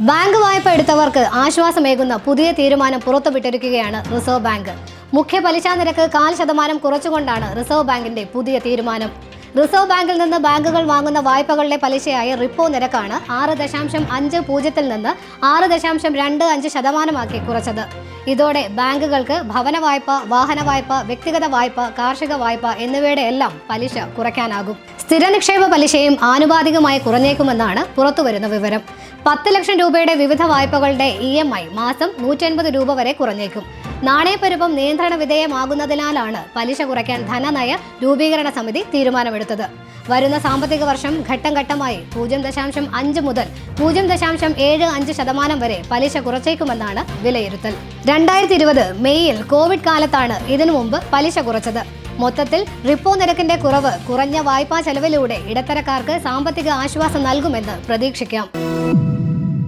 Bank വായ്പ എടുത്തവർക്ക് ആശ്വാസമേകുന്ന പുതിയ തീരുമാനം പുറത്തുവിട്ടിരിക്കുകയാണ് റിസർവ് ബാങ്ക്. മുഖ്യ പലിശ നിരക്ക് കാൽ ശതമാനം കുറച്ചുകൊണ്ടാണ് റിസർവ് ബാങ്കിന്റെ പുതിയ തീരുമാനം. റിസർവ് ബാങ്കിൽ നിന്ന് ബാങ്കുകൾ വാങ്ങുന്ന വായ്പകളുടെ പലിശയായ റിപ്പോ നിരക്കാണ് ആറ് ദശാംശം അഞ്ച് പൂജ്യത്തിൽ നിന്ന് ആറ് ദശാംശം രണ്ട് അഞ്ച് ശതമാനമാക്കി കുറച്ചത്. ഇതോടെ ബാങ്കുകൾക്ക് ഭവന വായ്പ വാഹന വായ്പ വ്യക്തിഗത വായ്പ കാർഷിക വായ്പ എന്നിവയുടെ എല്ലാം പലിശ കുറയ്ക്കാനാകും. സ്ഥിര നിക്ഷേപ പലിശയും ആനുപാതികമായി കുറഞ്ഞേക്കുമെന്നാണ് പുറത്തുവരുന്ന വിവരം. പത്ത് ലക്ഷം രൂപയുടെ വിവിധ വായ്പകളുടെ ഇ എം ഐ മാസം നൂറ്റൻപത് രൂപ വരെ കുറഞ്ഞേക്കും. നാണയപ്പെരുപ്പം നിയന്ത്രണ വിധേയമാകുന്നതിനാലാണ് പലിശ കുറയ്ക്കാൻ ധനനയ രൂപീകരണ സമിതി തീരുമാനമെടുത്തത്. വരുന്ന സാമ്പത്തിക വർഷം ഘട്ടം ഘട്ടമായി പൂജ്യം ദശാംശം അഞ്ച് മുതൽ പൂജ്യം ദശാംശം ഏഴ് അഞ്ച് ശതമാനം വരെ പലിശ കുറച്ചേക്കുമെന്നാണ് വിലയിരുത്തൽ. രണ്ടായിരത്തി ഇരുപത് മെയ്യിൽ കോവിഡ് കാലത്താണ് ഇതിനു മുമ്പ് പലിശ കുറച്ചത്. മൊത്തത്തിൽ റിപ്പോ നിരക്കിന്റെ കുറവ് കുറഞ്ഞ വായ്പാ ചെലവിലൂടെ ഇടത്തരക്കാർക്ക് സാമ്പത്തിക ആശ്വാസം നൽകുമെന്ന് പ്രതീക്ഷിക്കാം.